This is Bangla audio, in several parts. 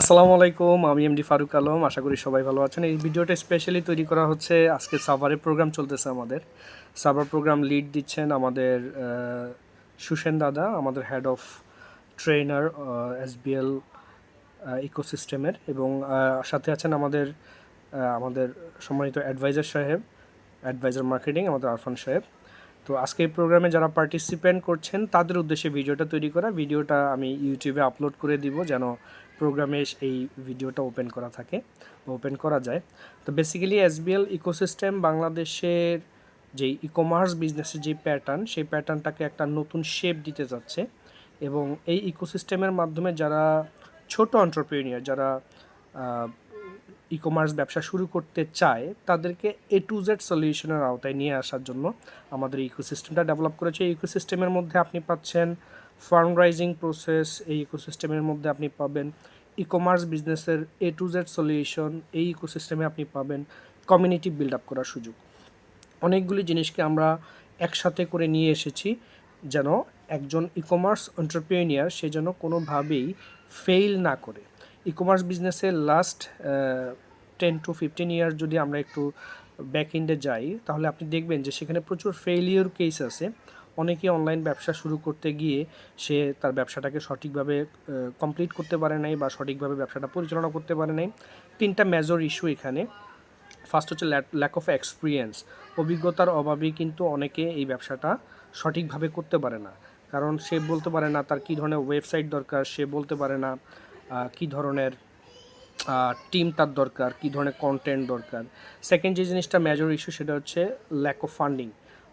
আসসালামু আলাইকুম, আমি এমডি ফারুক আলম, আশা করি সবাই ভালো আছেন। এই ভিডিওটা স্পেশালি তৈরি করা হচ্ছে, আজকে সাভারের প্রোগ্রাম চলতেছে আমাদের। সাভার প্রোগ্রাম লিড দিচ্ছেন আমাদের সুসেন দাদা, আমাদের হেড অফ ট্রেনার এসবিএল ইকোসিস্টেমের এবং সাথে আছেন আমাদের আমাদের সম্মানিত অ্যাডভাইজার সাহেব অ্যাডভাইজার মার্কেটিং আমাদের আরফান সাহেব। তো আজকে এই প্রোগ্রামে যারা পার্টিসিপেন্ট করছেন, তাদের উদ্দেশ্যে ভিডিওটা তৈরি করা। ভিডিওটা আমি ইউটিউবে আপলোড করে দিব যেন প্রোগ্রামে এই ভিডিওটা ওপেন করা থাকে ওপেন করা যায়। তো বেসিক্যালি এসবিএল ইকোসিস্টেম বাংলাদেশের যে ই কমার্স বিজনেসের যে প্যাটার্ন সেই প্যাটার্নটাকে একটা নতুন শেপ দিতে যাচ্ছে এবং এই ইকোসিস্টেমের মাধ্যমে যারা ছোট অন্টারপ্রেনিয়ার যারা ই কমার্স ব্যবসা শুরু করতে চায়, তাদেরকে এ টু জেড সলিউশনের আওতায় নিয়ে আসার জন্য আমাদের ইকোসিস্টেমটা ডেভেলপ করেছে। এই ইকোসিস্টেমের মধ্যে আপনি পাচ্ছেন ফার্ম রাইজিং প্রসেস এই ইকোসিস্টেমের মধ্যে আপনি পাবেন ই কমার্স বিজনেসের এ টু জেড সলিউশন এই ইকোসিস্টেমে আপনি পাবেন কমিউনিটি বিল্ড আপ করার সুযোগ। অনেকগুলি জিনিসকে আমরা একসাথে করে নিয়ে এসেছি যেন একজন ই কমার্স এন্টারপ্রেনিয়ার সে যেন কোনোভাবেই ফেইল না করে। ই কমার্স বিজনেসের last ten to fifteen year যদি আমরা একটু ব্যাক ইন্ডে যাই, তাহলে আপনি দেখবেন যে সেখানে প্রচুর ফেইলিওর কেস আছে। অনেকে অনলাইন ব্যবসা শুরু করতে গিয়ে সে তার ব্যবসাটাকে সঠিকভাবে কমপ্লিট করতে পারে নাই বা সঠিকভাবে ব্যবসাটা পরিচালনা করতে পারে নাই। তিনটা মেজর ইস্যু এখানে। ফার্স্ট হচ্ছে ল্যাক অফ এক্সপিরিয়েন্স অভিজ্ঞতার অভাবেই কিন্তু অনেকে এই ব্যবসাটা সঠিকভাবে করতে পারে না। কারণ সে বলতে পারে না তার কী ধরনের ওয়েবসাইট দরকার, সে বলতে পারে না কী ধরনের টিম তার দরকার, কী ধরনের কন্টেন্ট দরকার। সেকেন্ড যে জিনিসটা মেজর ইস্যু সেটা হচ্ছে ল্যাক অফ ফান্ডিং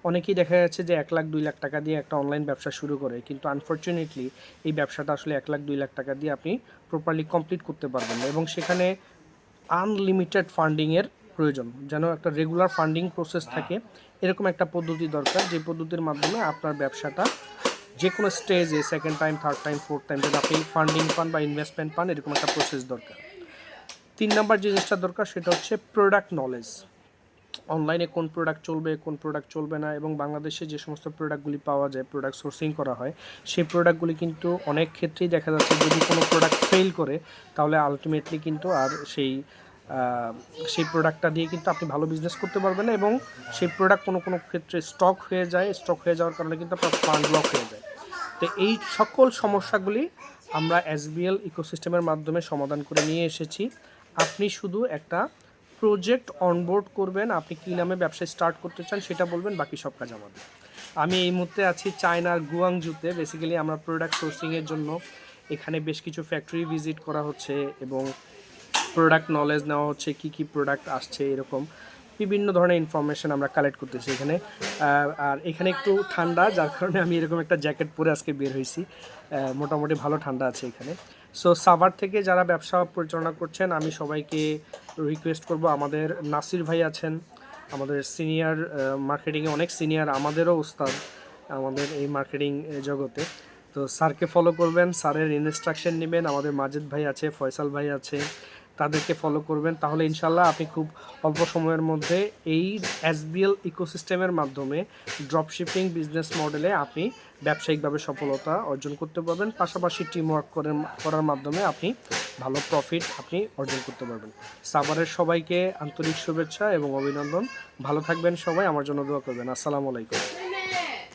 অনেকেই দেখা যাচ্ছে যে এক লাখ, দুই লাখ টাকা দিয়ে একটা অনলাইন ব্যবসা শুরু করে, কিন্তু আনফর্চুনেটলি এই ব্যবসাটা আসলে এক লাখ, দুই লাখ টাকা দিয়ে আপনি প্রপারলি কমপ্লিট করতে পারবেন না এবং সেখানে আনলিমিটেড ফান্ডিংয়ের প্রয়োজন, যেন একটা রেগুলার ফান্ডিং প্রসেস থাকে। এরকম একটা পদ্ধতি দরকার, যে পদ্ধতির মাধ্যমে আপনার ব্যবসাটা যে কোনো স্টেজে second time third time fourth time যদি আপনি ফান্ডিং পান বা ইনভেস্টমেন্ট পান, এরকম একটা প্রসেস দরকার। তিন নাম্বার যে জিনিসটা দরকার সেটা হচ্ছে প্রোডাক্ট নলেজ অনলাইনে কোন প্রোডাক্ট চলবে, কোন প্রোডাক্ট চলবে না এবং বাংলাদেশে যে সমস্ত প্রোডাক্টগুলি পাওয়া যায় প্রোডাক্ট সোর্সিং করা হয়, সেই প্রোডাক্টগুলি কিন্তু অনেক ক্ষেত্রেই দেখা যাচ্ছে যদি কোনো প্রোডাক্ট ফেল করে, তাহলে আলটিমেটলি কিন্তু আর সেই সেই প্রোডাক্টটা দিয়ে কিন্তু আপনি ভালো বিজনেস করতে পারবেন না এবং সেই প্রোডাক্ট কোনো কোনো ক্ষেত্রে স্টক হয়ে যায় স্টক হয়ে যাওয়ার কারণে কিন্তু আপনার ফান্ড ব্লক হয়ে যায়। তো এই সকল সমস্যাগুলি আমরা এস এসবিএল ইকোসিস্টেমের মাধ্যমে সমাধান করে নিয়ে এসেছি। আপনি শুধু একটা প্রজেক্ট অনবোর্ড করবেন, আপনি কী নামে ব্যবসা স্টার্ট করতে চান সেটা বলবেন, বাকি সব কাজ আমাদের। আমি এই মুহূর্তে আছি চায়নার গুয়াংজুতে বেসিক্যালি আমরা প্রোডাক্ট সোর্সিংয়ের জন্য এখানে বেশ কিছু ফ্যাক্টরি ভিজিট করা হচ্ছে এবং প্রোডাক্ট নলেজ নেওয়া হচ্ছে, কি কি প্রোডাক্ট আসছে এরকম বিভিন্ন ধরনের ইনফরমেশন আমরা কালেক্ট করতেছি এখানে। আর এখানে একটু ঠান্ডা, যার কারণে আমি এরকম একটা জ্যাকেট পরে আজকে বের হয়েছি। মোটামুটি ভালো ঠান্ডা আছে এখানে। সো সাভার থেকে যারা ব্যবসা পরিচালনা করছেন, আমি সবাইকে রিকোয়েস্ট করব। আমাদের নাসির ভাই আছেন, আমাদের সিনিয়র মার্কেটিংয়ে অনেক সিনিয়র আমাদেরও উস্তাদ আমাদের এই মার্কেটিং জগতে। তো, স্যারকে ফলো করবেন, স্যারের ইনস্ট্রাকশন নেবেন। আমাদের মাজেদ ভাই আছে, ফয়সাল ভাই আছে তাদেরকে ফলো করবেন, তাহলে ইনশাল্লাহ আপনি খুব অল্প সময়ের মধ্যে এই এসবিএল ইকোসিস্টেমের মাধ্যমে ড্রপশিপিং বিজনেস মডেলে আপনি ব্যবসায়িকভাবে সফলতা অর্জন করতে পারবেন। পাশাপাশি টিম ওয়ার্ক করার মাধ্যমে আপনি ভালো প্রফিট আপনি অর্জন করতে পারবেন। সাভারের সবাইকে আন্তরিক শুভেচ্ছা এবং অভিনন্দন। ভালো থাকবেন সবাই, আমার জন্য দোয়া করবেন। আসসালামু আলাইকুম।